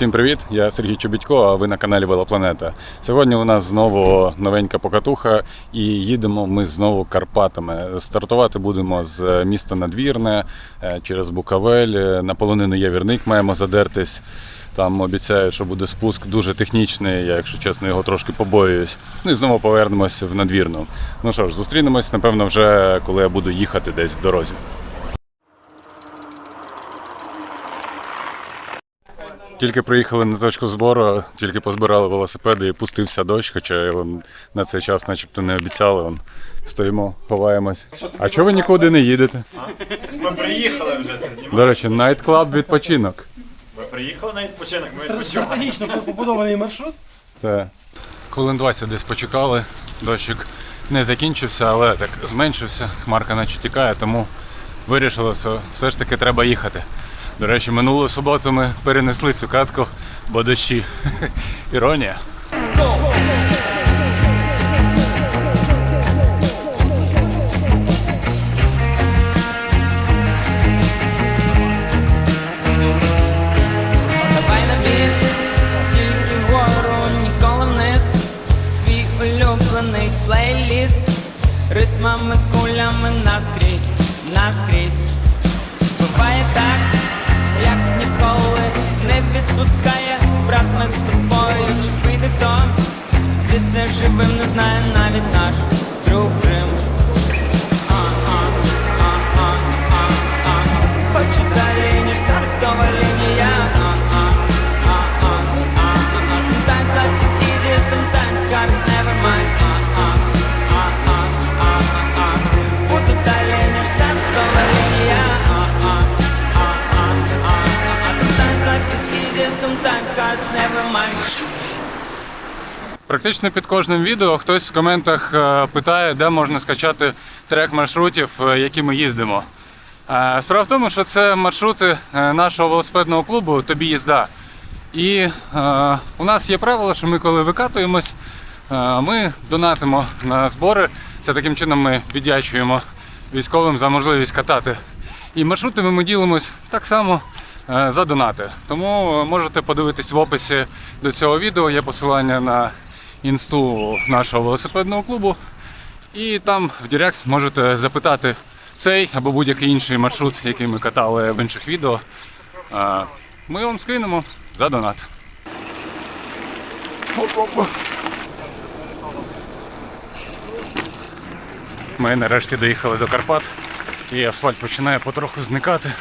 Всім привіт! Я Сергій Чобітько, а ви на каналі Велопланета. Сьогодні у нас знову новенька покатуха, і їдемо ми знову Карпатами. Стартувати будемо з міста Надвірне е, через Букавель. Е, На полонину Явірник маємо задертись. Там обіцяють, що буде спуск дуже технічний. Я, якщо чесно, його трошки побоююсь. Ну і знову повернемось в надвірну. Ну що ж, зустрінемось, напевно, вже коли я буду їхати десь в дорозі. Тільки приїхали на точку збору, тільки позбирали велосипеди і пустився дощ, хоча на цей час начебто не обіцяли. Вон, стоїмо, ховаємось. А чого ви нікуди не їдете? Ми приїхали вже, ти знімаєш. До речі, найт-клаб відпочинок. Ми приїхали на відпочинок, ми відпочиваємо. Стратегічно побудований маршрут. Та. Хвилин 20 десь почекали. Дощик не закінчився, але так зменшився. Хмарка наче тікає, тому вирішили, що все ж таки треба їхати. До речі, минулу суботу ми перенесли цю катку, бо дощі. Іронія. Ритмами, кулями наскрізь, наскрізь Буває так, відпускає брат ми з тобою. Чи вийде хто? Звідси живим не знає навіть наш друг Практично під кожним відео хтось в коментах е, питає, де можна скачати трек маршрутів, е, які ми їздимо. Е, Справа в тому, що це маршрути нашого велосипедного клубу Тобі їзда. І у нас є правило, що ми коли викатуємось, ми донатимо на збори. Це таким чином ми віддячуємо військовим за можливість катати. І маршрутами ми ділимось так само за донати. Тому можете подивитись в описі до цього відео. Є посилання на інсту нашого велосипедного клубу. І там в Директ можете запитати цей або будь-який інший маршрут, який ми катали в інших відео. Ми вам скинемо за донат. Ми нарешті доїхали до Карпат, і асфальт починає потроху зникати,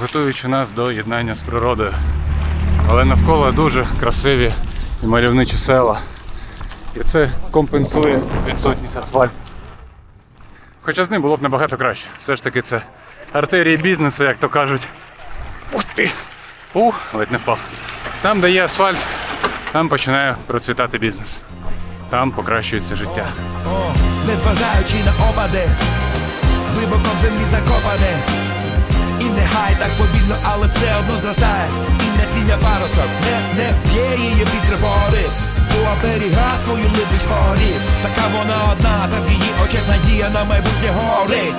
готуючи нас до єднання з природою. Але навколо дуже красиві і мальовничі села. І це компенсує відсутність асфальту. Хоча з ним було б набагато краще. Все ж таки це артерії бізнесу, як то кажуть. Ух ти! Ух, ледь не впав. Там, де є асфальт, там починає процвітати бізнес. Там покращується життя. О, незважаючи на опади, глибоко в землі закопане. І нехай так повільно, але все одно зростає. І насіння паросток не, не вб'є її вітер порив. Бо оберіга свою любить горів. Така вона одна, та в її очах надія на майбутнє горить.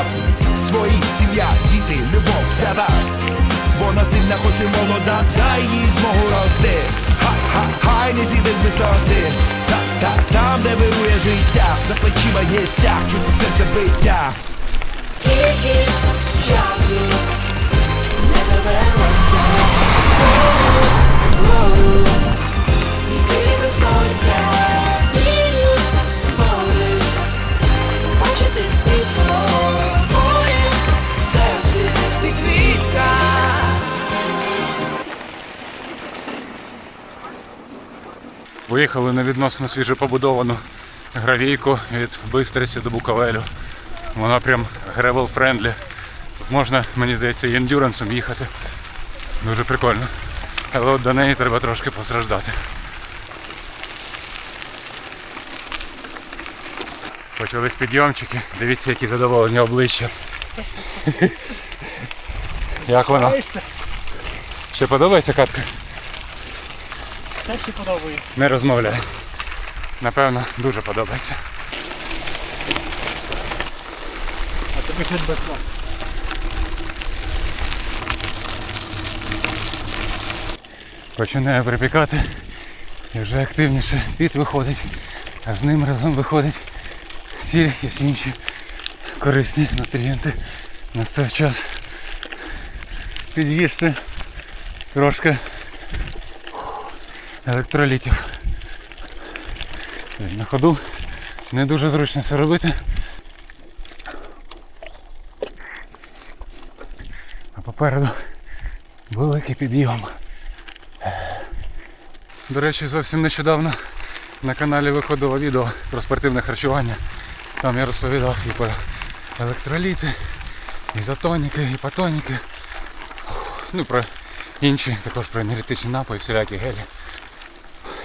Бог Свої сім'я, діти, любов, свята. Вона сильна, хоч і молода, дай їй змогу рости. Ха-ха, хай не зійде з висоти. Та, та, там, де вирує життя. За плечима є стяг, чути серце биття. Скільки часу не довелося? Долу вгору Виїхали на відносно свіже побудовану гравійку від Бистриці до Буковелю. Вона прям гревел френдлі. Тут можна, мені здається, і ендюрансом їхати. Дуже прикольно. Але от до неї треба трошки постраждати. Почались підйомчики. Дивіться, які задоволені обличчя. Як? Знаєшся? Ще подобається катка? Все ще подобається. Не розмовляй. Напевно, дуже подобається. А тобі хоч би. Починає припікати і вже активніше піт виходить, а з ним разом виходить сіль і всі інші корисні нутрієнти. Настав час під'їсти трошки електролітів. На ходу не дуже зручно це робити. А попереду великий підйом. До речі, зовсім нещодавно на каналі виходило відео про спортивне харчування. Там я розповідав і про електроліти, і ізотоніки, і патоніки. Ну про інші, також про енергетичні напої, всілякі гелі.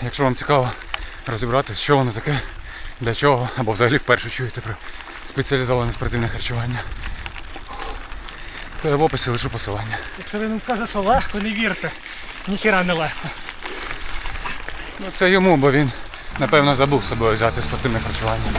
Якщо вам цікаво розібратися, що воно таке, для чого, або взагалі вперше чуєте про спеціалізоване спортивне харчування, то я в описі лишу посилання. Якщо він каже, що легко, не вірте. Ніхіра не легко. Ну це йому, бо він напевно забув з собою взяти спортивне харчування.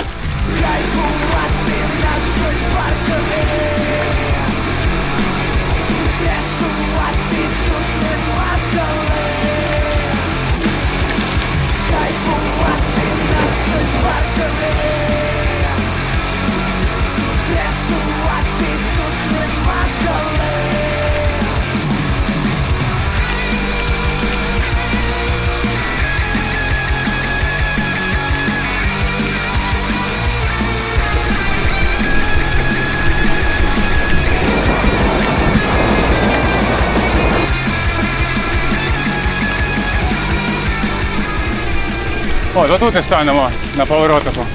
О, отут і станемо на поворотику.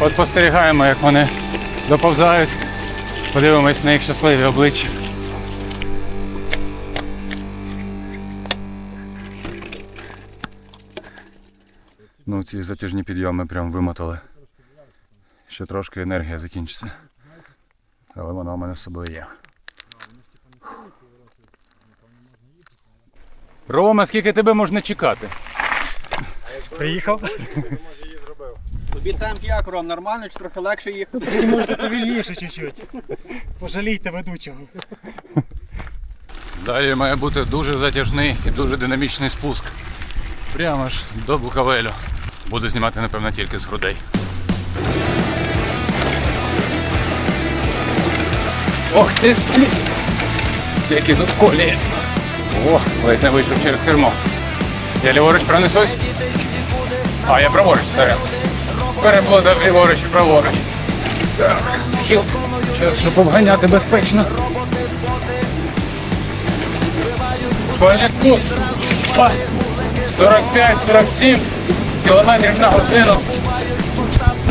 От спостерігаємо, як вони доповзають. Подивимось на їх щасливі обличчя. Ну, ці затяжні підйоми прям вимотали. Ще трошки енергія закінчиться. Але вона у мене з собою є. Рома, скільки тебе можна чекати? Приїхав. Тобі темп як, Ром, нормально чи трохи легше їхати? Можна повільніше чуть-чуть. Пожалійте ведучого. Далі має бути дуже затяжний і дуже динамічний спуск. Прямо ж до Букавелю. Буду знімати, напевно, тільки з грудей. Ох ти! Які тут колії! О, ледь не вийшов через кермо. Я ліворуч пронесусь? А, я праворуч старе. Переплутав ліворуч і праворуч. Так, хіл. Час, щоб обганяти безпечно. Спуск. 45-47 кілометрів на годину.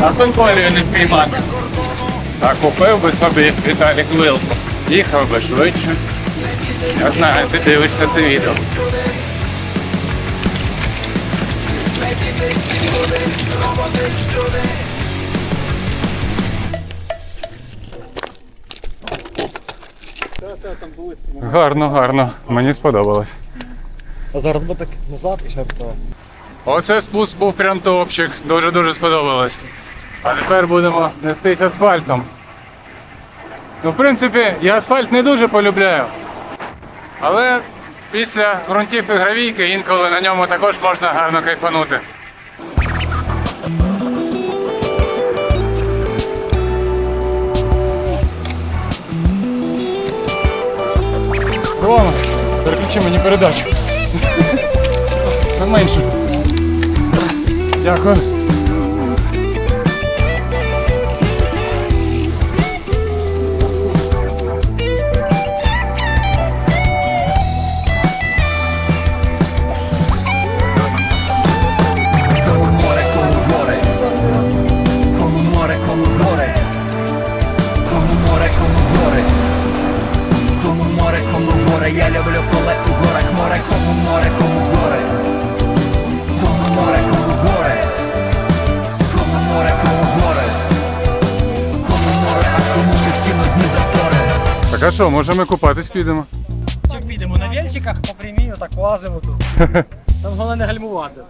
А контролю не впіймати. А купив би собі Віталік Вилку. Їхав би швидше. Я знаю, ти дивишся це відео. Гарно, гарно. Мені сподобалось. А зараз би так назад і ще то. Оце спуск був прям топчик. Дуже-дуже сподобалось. А тепер будемо нестись асфальтом. Ну, в принципі, я асфальт не дуже полюбляю. Але після ґрунтів і гравійки інколи на ньому також можна гарно кайфанути. Рома, переключи мені передачу. Це менше. Дякую. Я люблю, коли у горах море, кому море, кому горе, кому море, кому горе, кому море, кому горе, кому море, а кому скинуть дні затори. Так а що, може ми купатись підемо? Що підемо на вільчиках, по прямій, отак лазимо тут. Там головне гальмувати.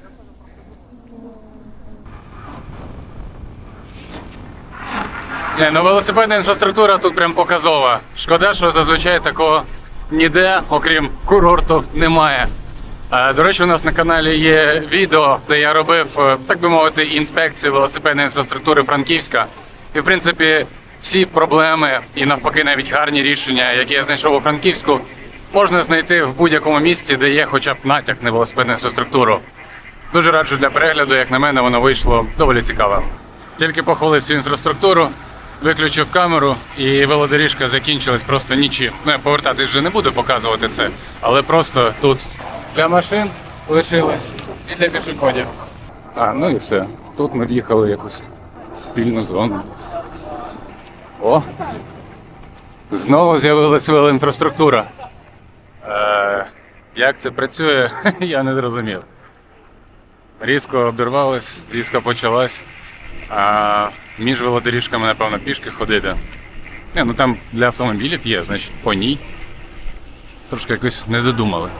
Не, ну велосипедна інфраструктура тут прям показова. Шкода, що зазвичай такого ніде, окрім курорту, немає. До речі, у нас на каналі є відео, де я робив, е, так би мовити, інспекцію велосипедної інфраструктури Франківська. І в принципі, всі проблеми і навпаки навіть гарні рішення, які я знайшов у Франківську, можна знайти в будь-якому місці, де є хоча б натяк на велосипедну інфраструктуру. Дуже раджу для перегляду, як на мене, воно вийшло доволі цікаво. Тільки похвалив цю інфраструктуру, виключив камеру, і велодоріжка закінчилась просто нічим. Ну, я повертатись вже не буду показувати це, але просто тут для машин лишилось і для пішоходів. А, ну і все. Тут ми в'їхали в якусь спільну зону. О! Знову з'явилася велоінфраструктура. Е, як це працює, я не зрозумів. Різко обірвалось, різко почалась. А між велодоріжками, напевно, пішки ходити. Не, ну там для автомобілів є, значить, по ній. Трошки якось не додумали.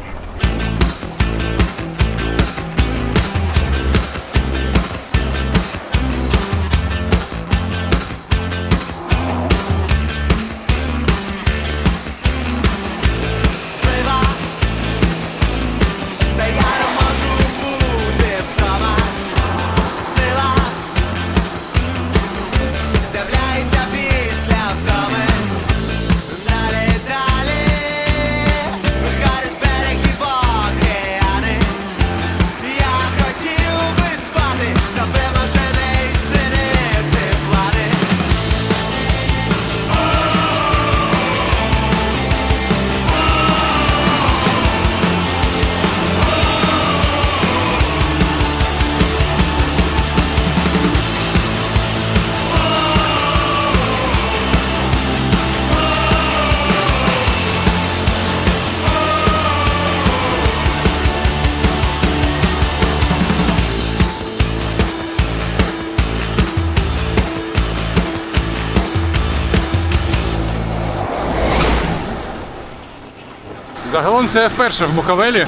Загалом це вперше в Буковелі.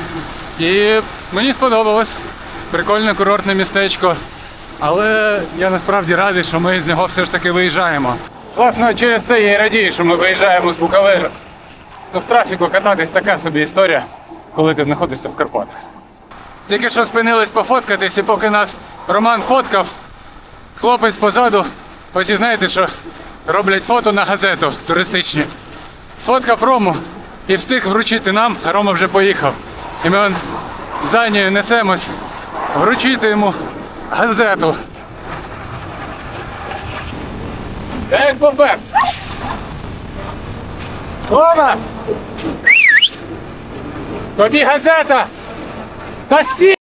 І мені сподобалось. Прикольне курортне містечко. Але я насправді радий, що ми з нього все ж таки виїжджаємо. Власне, через це я і радію, що ми виїжджаємо з Буковелю. Ну, в трафіку кататись така собі історія, коли ти знаходишся в Карпатах. Тільки що спинились пофоткатись, і поки нас Роман фоткав, хлопець позаду, ось і знаєте, що роблять фото на газету туристичні. Сфоткав Рому і встиг вручити нам, а Рома вже поїхав. І ми он за нею несемось вручити йому газету. Як попер? Рома! Тобі газета! Та стій!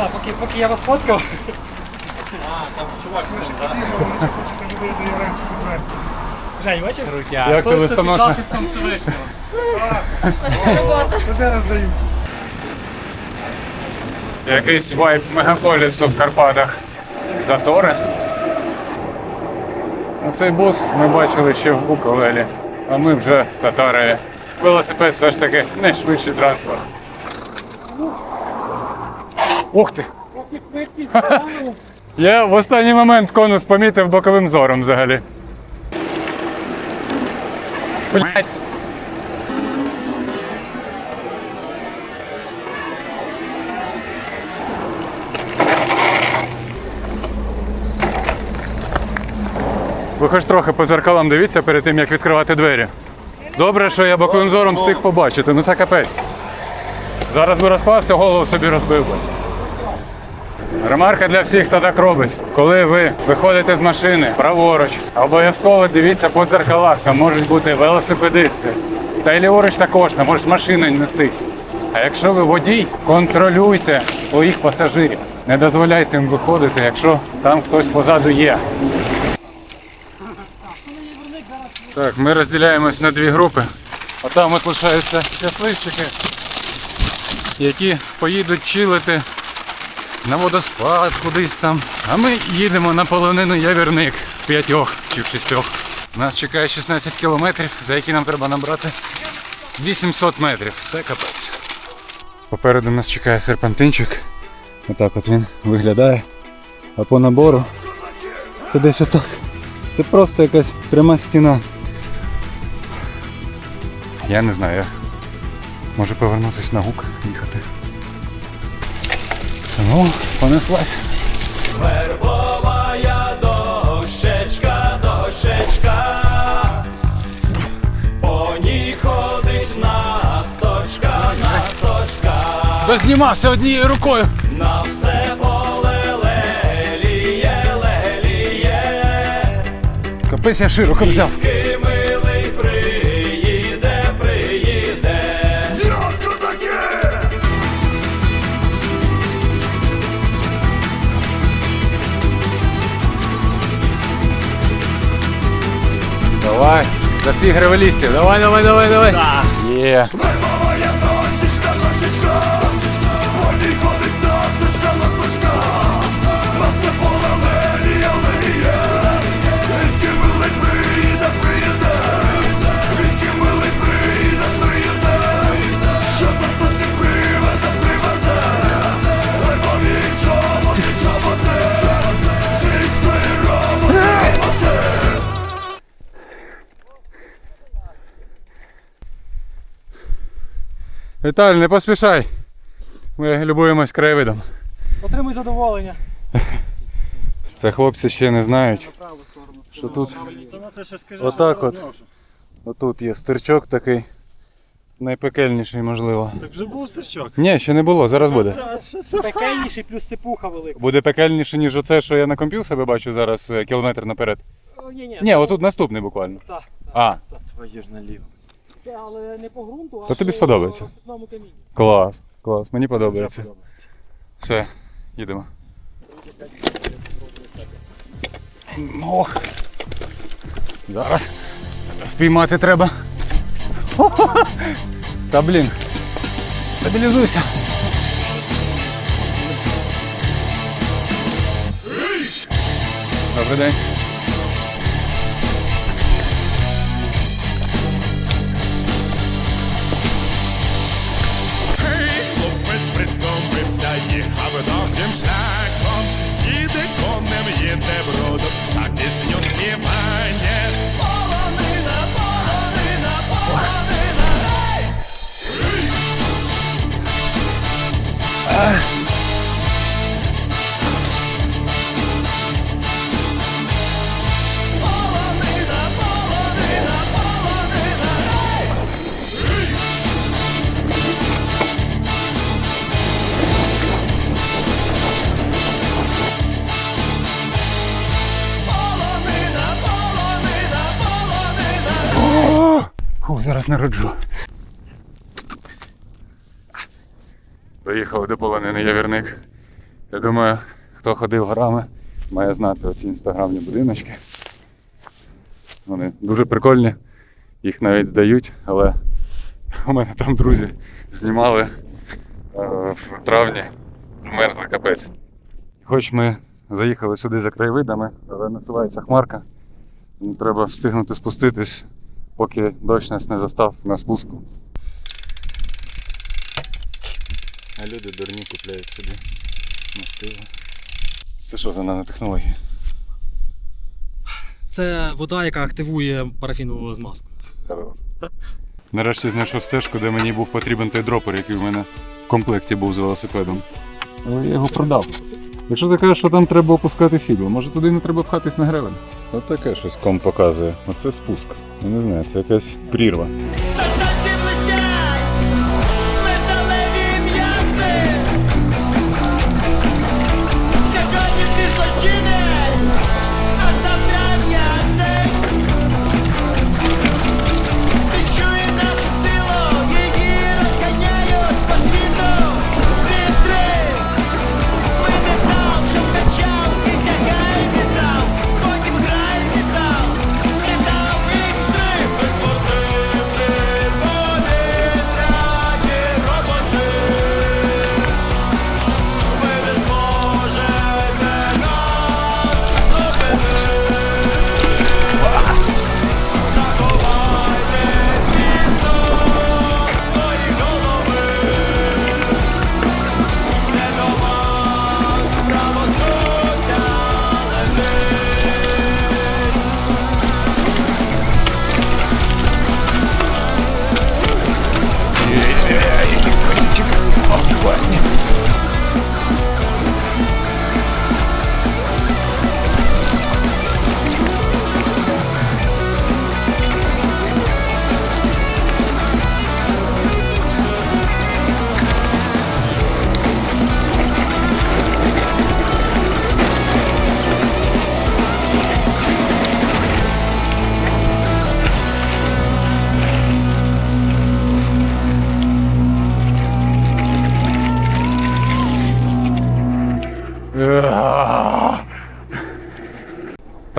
Так, поки, поки я вас фоткав. Жень, бачив? Як ти листоноша? Туди роздають. Якийсь вайб мегаполісу в Карпатах. Затори. Цей бус ми бачили ще в Буковелі, а ми вже в Татарові. Велосипед все ж таки найшвидший транспорт. Ух ти! Я в останній момент конус помітив боковим зором взагалі. Блять. Ви хоч трохи по зеркалам дивіться перед тим, як відкривати двері. Добре, що я боковим зором встиг побачити, ну це капець. Зараз би розклався, голову собі розбив би. Ремарка для всіх, хто так робить. Коли ви виходите з машини праворуч, обов'язково дивіться по дзеркалах, там можуть бути велосипедисти. Та й ліворуч також, там може машина нестись. А якщо ви водій, контролюйте своїх пасажирів. Не дозволяйте їм виходити, якщо там хтось позаду є. Так, ми розділяємось на дві групи. А там от лишаються щасливчики, які поїдуть чилити на водоспад кудись там. А ми їдемо на полонину Явірник п'ятьох чи в шістьох. Нас чекає 16 кілометрів, за які нам треба набрати 800 метрів. Це капець. Попереду нас чекає серпантинчик. Отак от він виглядає. А по набору це десь отак. Це просто якась пряма стіна. Я не знаю. Може повернутися на гук їхати. Ну, понеслась. Вербовая дощечка, дощечка, по ній ходить насточка, насточка, Дознімався однією рукою. на все поле леліє, леліє, Капець я широко взяв. Давай, за всіх ревелістів. Давай, давай, давай, давай. Є. Дощечка, дощечка, Віталій, не поспішай. Ми любуємось краєвидом. Отримуй задоволення. Це хлопці ще не знають, що тут отак от. Отут є стирчок такий. Найпекельніший, можливо. Так вже був стерчок. Ні, ще не було, зараз буде. Пекельніший плюс сипуха велика. Буде пекельніше, ніж оце, що я на комп'ю себе бачу зараз е, кілометр наперед. О, ні, ні, Ні, отут наступний буквально. Так. А, Твоє ж наліво. Це але не по ґрунту, а Це тобі по сподобається? клас, клас, мені подобається. Все, їдемо. Ох. Зараз. Впіймати треба. Хо-хо-хо. Та блін. Стабілізуйся. Добрий день. Їхав дождем зараз народжу. Доїхали до полонини Явірник. Я думаю, хто ходив горами, має знати оці інстаграмні будиночки. Вони дуже прикольні, їх навіть здають, але у мене там друзі знімали е, в травні, мерзли капець. Хоч ми заїхали сюди за краєвидами, але насувається хмарка. Треба встигнути спуститись, поки дощ нас не застав на спуску. А люди дурні купляють собі мастило. Це що за нанотехнологія? Це вода, яка активує парафінову змазку. Хорош. Нарешті знайшов стежку, де мені був потрібен той дропер, який в мене в комплекті був з велосипедом. Але я його продав. Якщо ти кажеш, що там треба опускати сідло, може туди не треба пхатись на гребень? От таке щось ком показує. Оце спуск. Я не знаю, це якась прірва.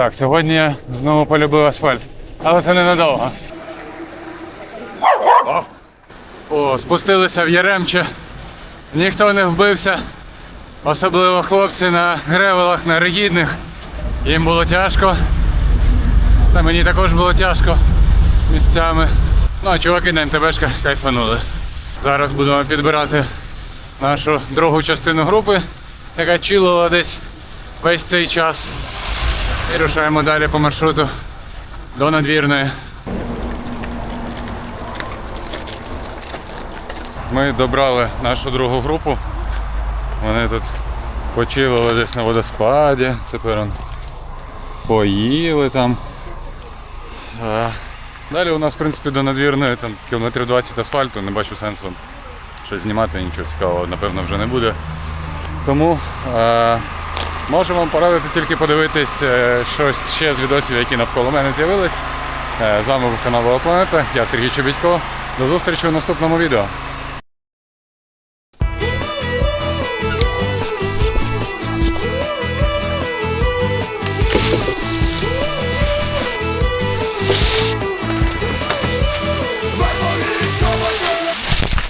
Так, сьогодні я знову полюбив асфальт. Але це ненадовго. О, спустилися в Яремче. Ніхто не вбився. Особливо хлопці на гревелах, на ригідних. Їм було тяжко. Та мені також було тяжко місцями. Ну а чуваки на МТБшках кайфанули. Зараз будемо підбирати нашу другу частину групи, яка чилила десь весь цей час. І рушаємо далі по маршруту до надвірної. Ми добрали нашу другу групу. Вони тут почилили десь на водоспаді. Тепер он поїли там. Далі у нас, в принципі, до надвірної там кілометрів 20 асфальту, не бачу сенсу щось знімати, нічого цікавого, напевно, вже не буде. Тому можу вам порадити тільки подивитись е, щось ще з відосів, які навколо мене з'явились. Е, з вами був канал Була Планета, я Сергій Чобітько. До зустрічі у наступному відео.